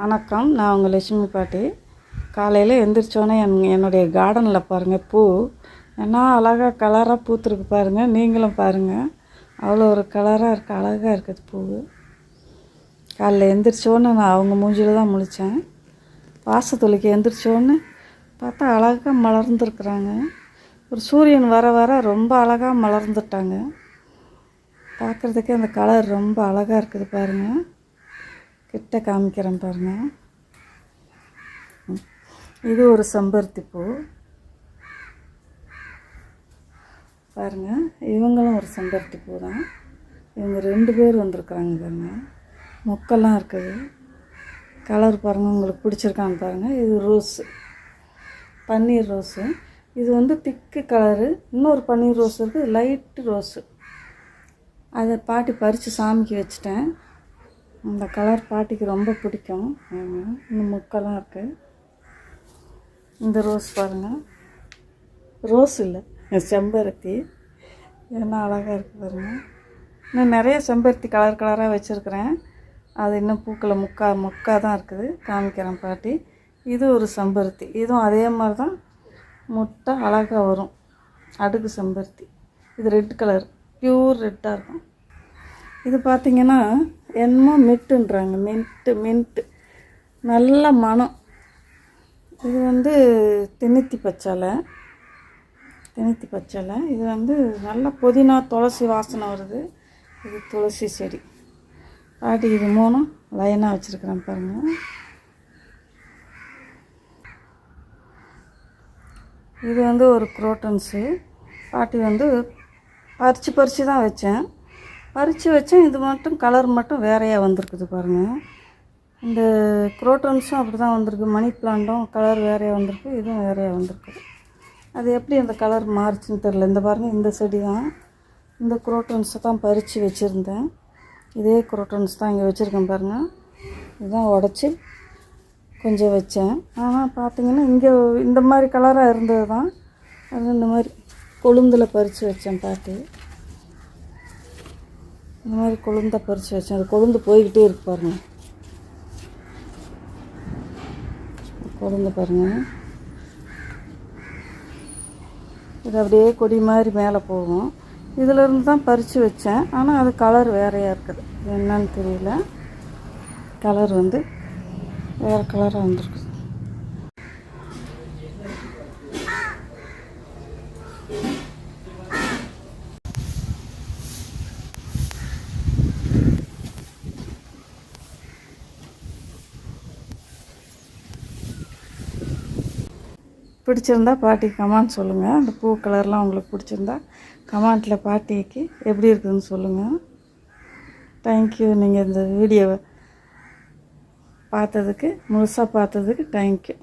வணக்கம் நான் உங்கள் லட்சுமி பாட்டி. காலையில் எந்திரிச்சோன்னே என் என்னுடைய கார்டனில் பாருங்கள் பூ. என்ன அழகாக கலராக பூத்துருக்கு பாருங்கள் நீங்களும் பாருங்கள் அவ்வளோ ஒரு கலராக இருக்குது அழகாக இருக்குது பூ. காலைல எந்திரிச்சோன்னு நான் அவங்க மூஞ்சியில் தான் முழித்தேன் வாசத்துளிக்கு எந்திரிச்சோன்னு பார்த்தா அழகாக மலர்ந்துருக்குறாங்க. ஒரு சூரியன் வர வர ரொம்ப அழகாக மலர்ந்துட்டாங்க. பார்க்குறதுக்கே அந்த கலர் ரொம்ப அழகாக இருக்குது பாருங்கள் கிட்ட காமிக்கிறேன் பாருங்கள் இது ஒரு செம்பருத்தி பூ. பாருங்கள் இவங்களும் ஒரு செம்பருத்தி பூ தான். இவங்க ரெண்டு பேர் வந்திருக்குறாங்க பாருங்க. மொக்கெல்லாம் இருக்குது. கலர் பாருங்கள் உங்களுக்கு பிடிச்சிருக்கான்னு பாருங்கள் இது ரோஸு. பன்னீர் ரோஸு. இது வந்து திக்கு கலரு. இன்னொரு பன்னீர் ரோஸ் இருக்குது லைட்டு ரோஸு. அதை பாட்டி பறித்து சாமிக்கு வச்சுட்டேன். அந்த கலர் பாட்டிக்கு ரொம்ப பிடிக்கும். இந்த முக்கெல்லாம் இருக்குது இந்த ரோஸ் பாருங்கள் ரோஸ் இல்லை செம்பருத்தி. என்ன அழகாக இருக்குது பாருங்கள் இன்னும் நிறைய செம்பருத்தி கலர் கலராக வச்சுருக்கிறேன். அது இன்னும் பூக்களை முக்கா முக்கா தான் இருக்குது. காமிக்கிறேன் பாட்டி. இது ஒரு செம்பருத்தி. இதுவும் அதே மாதிரி தான் முட்டை அழகாக வரும். அடுக்கு செம்பருத்தி. இது ரெட் கலர். ப்யூர் ரெட்டாக இருக்கும். இது பார்த்திங்கன்னா என்னமோ மிட்டுன்றாங்க. Mint mint. நல்ல மனம் இது வந்து திணித்தி பச்சாலை. திணித்தி பச்சாலை. இது வந்து நல்ல புதினா துளசி வாசனை வருது. இது துளசி செடி. பாட்டி இது மூணும் லைனாக வச்சுருக்கிறேன் பாருங்கள் இது வந்து ஒரு குரோட்டன்ஸு பாட்டி வந்து பறித்து பறித்து தான் வச்சேன். பறித்து வச்சேன் இது மட்டும் கலர் மட்டும் வேறையாக வந்திருக்குது பாருங்கள் இந்த குரோட்டன்ஸும் அப்படி தான் வந்திருக்கு. மணி பிளான்ட்டும் கலர் வேறையாக வந்திருக்கு. இதுவும் வேறையாக வந்திருக்கு. அது எப்படி அந்த கலர் மாறுச்சுன்னு தெரில இந்த பாருங்கள் இந்த செடி தான் இந்த குரோட்டன்ஸை தான் பறித்து வச்சுருந்தேன். இதே குரோட்டன்ஸ் தான் இங்கே வச்சுருக்கேன் பாருங்கள் இதுதான் உடச்சி கொஞ்சம் வச்சேன். ஆனால் பார்த்தீங்கன்னா இங்கே இந்த மாதிரி கலராக இருந்தது தான் அது இந்த மாதிரி கொழுந்தில் பறித்து வச்சேன் பாட்டி. இந்த மாதிரி கொழுந்த பறித்து வச்சேன். அது கொழுந்து போய்கிட்டே இருக்கு பாருங்கள் கொழுந்து பாருங்கள் இது அப்படியே கொடி மாதிரி மேலே போகும். இதிலிருந்து தான் பறித்து வச்சேன். ஆனால் அது கலர் வேறையாக இருக்குது. என்னன்னு தெரியல. கலர் வந்து வேறு கலராக வந்திருக்கு. பிடிச்சிருந்தா பாட்டி கமெண்ட் சொல்லுங்கள் அந்த பூ கலர்லாம் உங்களுக்கு பிடிச்சிருந்தா கமெண்ட்டில் பாட்டிக்கு எப்படி இருக்குதுன்னு சொல்லுங்கள் தேங்க்யூ நீங்கள் இந்த வீடியோவை பார்த்ததுக்கு முழுசாக பார்த்ததுக்கு தேங்க்யூ